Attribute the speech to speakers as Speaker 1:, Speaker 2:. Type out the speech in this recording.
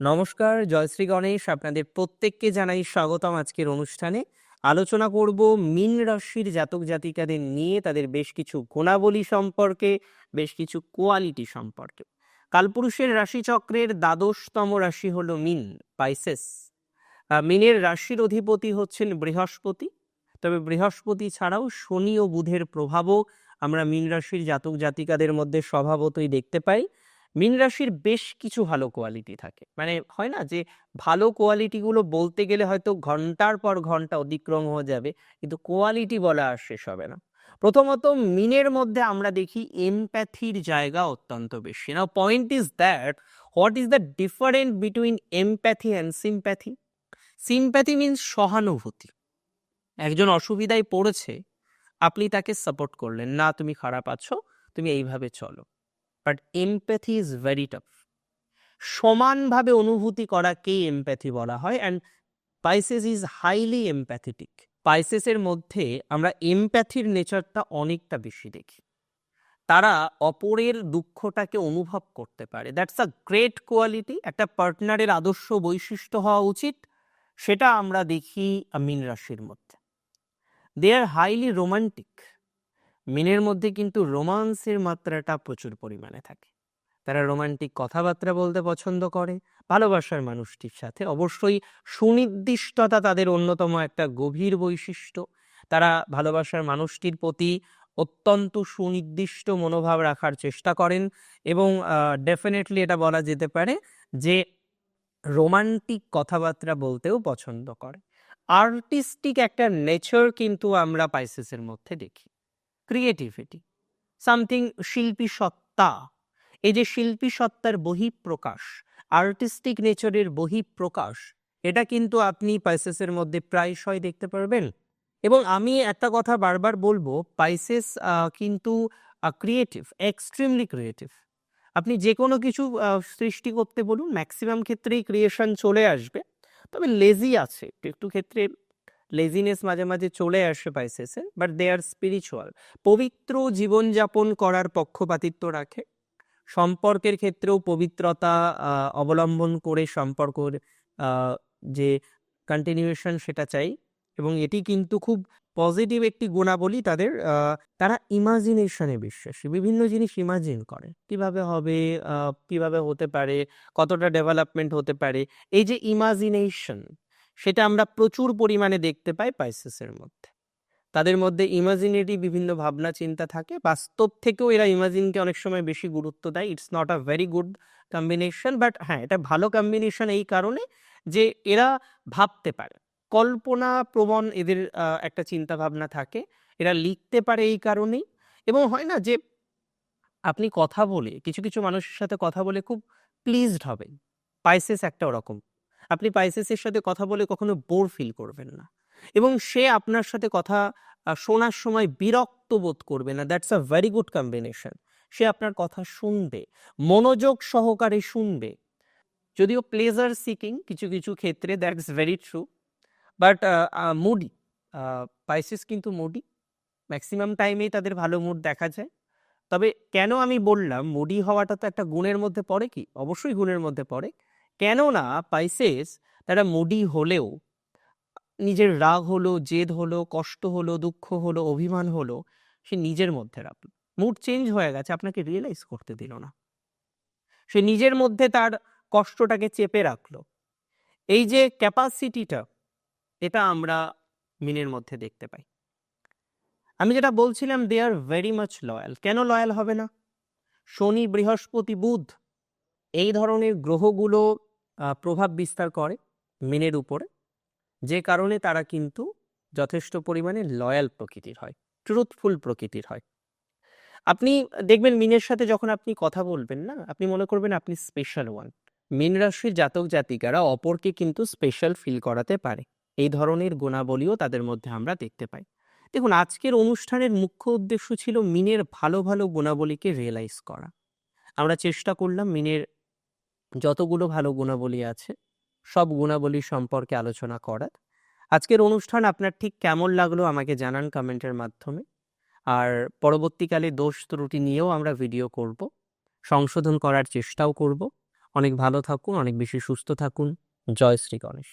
Speaker 1: নমস্কার জয়শ্রী গণেশ। আপনাদের প্রত্যেককে জানাই স্বাগতম আজকের অনুষ্ঠানে। আলোচনা করব মিন রাশির জাতক জাতিকাদের নিয়ে, তাদের বেশ কিছু গুণাবলী সম্পর্কে, বেশ কিছু কোয়ালিটি সম্পর্কে। কালপুরুষের রাশিচক্রের দ্বাদশতম রাশি হল মিন, পাইসেস। মিনের রাশির অধিপতি হচ্ছেন বৃহস্পতি। তবে বৃহস্পতি ছাড়াও শনি ও বুধের প্রভাবও আমরা মিন রাশির জাতক জাতিকাদের মধ্যে স্বভাবতই দেখতে পাই। মীন রাশির বেশ কিছু ভালো কোয়ালিটি থাকে। মানে হয় না যে, ভালো কোয়ালিটিগুলো বলতে গেলে হয়তো ঘণ্টার পর ঘণ্টা অতিক্রম হয়ে যাবে, কিন্তু কোয়ালিটি বলা আর শেষ হবে না। প্রথমত মিনের মধ্যে আমরা দেখি এমপ্যাথির জায়গা অত্যন্ত বেশি। Now point is that what is the different between empathy and sympathy sympathy means সহানুভূতি। একজন অসুবিধায় পড়েছে, আপনি তাকে সাপোর্ট করলেন, না, তুমি খারাপ আছো, তুমি এইভাবে চলো। But empathy is very tough সমানভাবে অনুভূতি করাকেই এমপ্যাথি বলা হয় and Pisces is highly empathetic পাইসেসের মধ্যে আমরা এমপ্যাথির নেচারটা অনেকটা বেশি দেখি। তারা অপরের দুঃখটাকে অনুভব করতে পারে। দ্যাটস আ গ্রেট কোয়ালিটি একটা পার্টনারের আদর্শ বৈশিষ্ট্য হওয়া উচিত। সেটা আমরা দেখি মিন রাশির মধ্যে। দে আর হাইলি রোমান্টিক মিনের মধ্যে কিন্তু রোমান্সের মাত্রাটা প্রচুর পরিমাণে থাকে। তারা রোমান্টিক কথাবার্তা বলতে পছন্দ করে, ভালোবাসার মানুষটির সাথে। অবশ্যই সুনির্দিষ্টতা তাদের অন্যতম একটা গভীর বৈশিষ্ট্য। তারা ভালোবাসার মানুষটির প্রতি অত্যন্ত সুনির্দিষ্ট মনোভাব রাখার চেষ্টা করেন এবং ডেফিনেটলি এটা বলা যেতে পারে যে রোমান্টিক কথাবার্তা বলতেও পছন্দ করে। আর্টিস্টিক একটা নেচার কিন্তু আমরা পাইসেসের মধ্যে দেখি। ক্রিয়েটিভিটি সামথিং শিল্পী সত্তা এই যে শিল্পী সত্তার বহিঃপ্রকাশ আর্টিস্টিক নেচারের বহিঃপ্রকাশ এটা কিন্তু আপনি পাইসেসের মধ্যে প্রায়শই দেখতে পারবেন। এবং আমি একটা কথা বারবার বলব পাইসেস কিন্তু ক্রিয়েটিভ এক্সট্রিমলি ক্রিয়েটিভ আপনি যে কোনো কিছু সৃষ্টি করতে বলুন ম্যাক্সিমাম ক্ষেত্রেই ক্রিয়েশন চলে আসবে। তবে লেজি আছে একটু ক্ষেত্রে লেজিনেস মাঝে মাঝে চলে আসে পাইসেসে বাট দে আর স্পিরিচুয়াল পবিত্র জীবনযাপন করার পক্ষপাতিত্ব রাখে। সম্পর্কের ক্ষেত্রেও পবিত্রতা অবলম্বন করে সম্পর্কর যে কন্টিনিউয়েশন সেটা চাই, এবং এটি কিন্তু খুব পজিটিভ একটি গুণাবলী তাদের তারা ইমাজিনেশনে বিশ্বাসী। বিভিন্ন জিনিস ইমাজিন করে। কীভাবে হবে কীভাবে হতে পারে, কতটা ডেভেলপমেন্ট হতে পারে। এই যে ইমাজিনেশন সেটা আমরা প্রচুর পরিমাণে দেখতে পাই পাইসেসের মধ্যে। তাদের মধ্যে ইমাজিনেটি বিভিন্ন ভাবনা, চিন্তা থাকে। বাস্তব থেকেও এরা ইমাজিনকে অনেক সময় বেশি গুরুত্ব দেয়। It's not a very good combination but হ্যাঁ এটা ভালো কম্বিনেশন এই কারণে যে এরা ভাবতে পারে। কল্পনা প্রবণ এদের একটা চিন্তা ভাবনা থাকে। এরা লিখতে পারে এই কারণেই। এবং হয় না যে আপনি কথা বলে, কিছু কিছু মানুষের সাথে কথা বলে খুব প্লিজড হবেন পাইসেস একটা ওরকম। আপনি পাইসেসের সাথে কথা বলে কখনো বোর ফিল করবেন না। এবং সে আপনার সাথে কথা শোনার সময় বিরক্ত বোধ করবে না। That's a very good combination সে আপনার কথা শুনবে, মনোযোগ সহকারে শুনবে। যদিও প্লেজার সিকিং কিছু কিছু ক্ষেত্রে that's very true but moody Pisces কিন্তু মুডি ম্যাক্সিমাম টাইমেই তাদের ভালো মুড দেখা যায়। তবে কেন আমি বললাম মুডি হওয়াটা তো একটা গুণের মধ্যে পড়ে কি? অবশ্যই গুণের মধ্যে পড়ে। কেননা পাইসেস তারা মুডি হলেও, নিজের রাগ হলো, জেদ হলো, কষ্ট হলো, দুঃখ হলো, অভিমান হলো, সে নিজের মধ্যে রাখল। মুড চেঞ্জ হয়ে গেছে, আপনাকে রিয়েলাইজ করতে দিল না। সে নিজের মধ্যে তার কষ্টটাকে চেপে রাখল। এই যে ক্যাপাসিটিটা এটা আমরা মিনের মধ্যে দেখতে পাই। আমি যেটা বলছিলাম they are very much loyal কেন লয়াল হবে না? শনি, বৃহস্পতি, বুধ। এই ধরনের গ্রহগুলো প্রভাব বিস্তার করে মিনের উপরে, যে কারণে তারা কিন্তু যথেষ্ট পরিমাণে লয়াল প্রকৃতির হয় ট্রুথফুল প্রকৃতির হয়। আপনি দেখবেন মিনের সাথে যখন আপনি কথা বলবেন না, আপনি মনে করবেন আপনি স্পেশাল ওয়ান মিন রাশির জাতক জাতিকারা অপরকে কিন্তু স্পেশাল ফিল করাতে পারে। এই ধরনের গুণাবলীও তাদের মধ্যে আমরা দেখতে পাই। দেখুন, আজকের অনুষ্ঠানের মুখ্য উদ্দেশ্য ছিল মিনের ভালো ভালো গুণাবলীকে রিয়েলাইজ করা। আমরা চেষ্টা করলাম মিনের যতগুলো ভালো গুণাবলী আছে, সব গুণাবলী সম্পর্কে আলোচনা করার। আজকের অনুষ্ঠান আপনার ঠিক কেমন লাগল আমাকে জানান কমেন্টের মাধ্যমে। আর পরবর্তীকালে দোষ ত্রুটি নিয়েও আমরা ভিডিও করব। সংশোধন করার চেষ্টাও করব। অনেক ভালো থাকুন, অনেক বেশি সুস্থ থাকুন। জয় শ্রী গণেশ।